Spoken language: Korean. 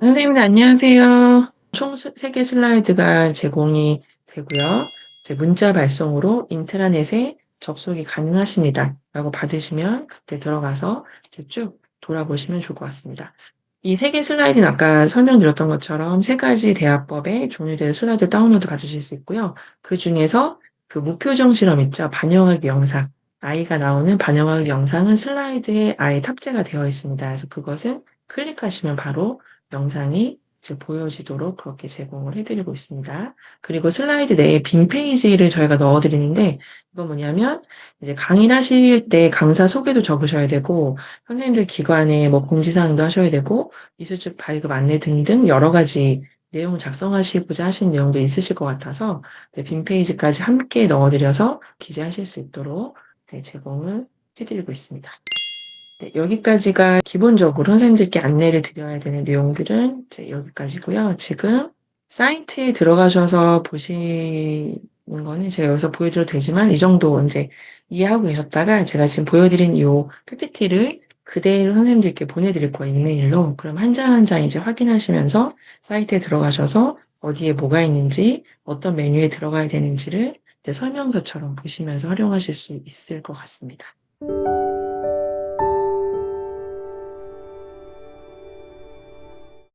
선생님들 안녕하세요. 총 3개 슬라이드가 제공이 되고요. 이제 문자 발송으로 인트라넷에 접속이 가능하십니다. 라고 받으시면 그때 들어가서 이제 쭉 돌아보시면 좋을 것 같습니다. 이 세 개 슬라이드는 아까 설명드렸던 것처럼 세 가지 대화법의 종류대로 슬라이드 다운로드 받으실 수 있고요. 그 중에서 그 무표정 실험 있죠. 반영하기 영상. 아이가 나오는 반영하기 영상은 슬라이드에 아예 탑재가 되어 있습니다. 그래서 그것은 클릭하시면 바로 영상이 보여지도록 그렇게 제공을 해드리고 있습니다. 그리고 슬라이드 내에 빈 페이지를 저희가 넣어드리는데 이건 뭐냐면 이제 강의를 하실 때 강사 소개도 적으셔야 되고 선생님들 기관에 뭐 공지사항도 하셔야 되고 이수축 발급 안내 등등 여러 가지 내용을 작성하시고자 하시는 내용도 있으실 것 같아서 네, 빈 페이지까지 함께 넣어드려서 기재하실 수 있도록 네, 제공을 해드리고 있습니다. 네, 여기까지가 기본적으로 선생님들께 안내를 드려야 되는 내용들은 이제 여기까지고요. 지금 사이트에 들어가셔서 보시는 거는 제가 여기서 보여드려도 되지만 이 정도 이제 이해하고 계셨다가 제가 지금 보여드린 이 PPT를 그대로 선생님들께 보내드릴 거예요. 이메일로. 그럼 한 장 한 장 이제 확인하시면서 사이트에 들어가셔서 어디에 뭐가 있는지 어떤 메뉴에 들어가야 되는지를 설명서처럼 보시면서 활용하실 수 있을 것 같습니다.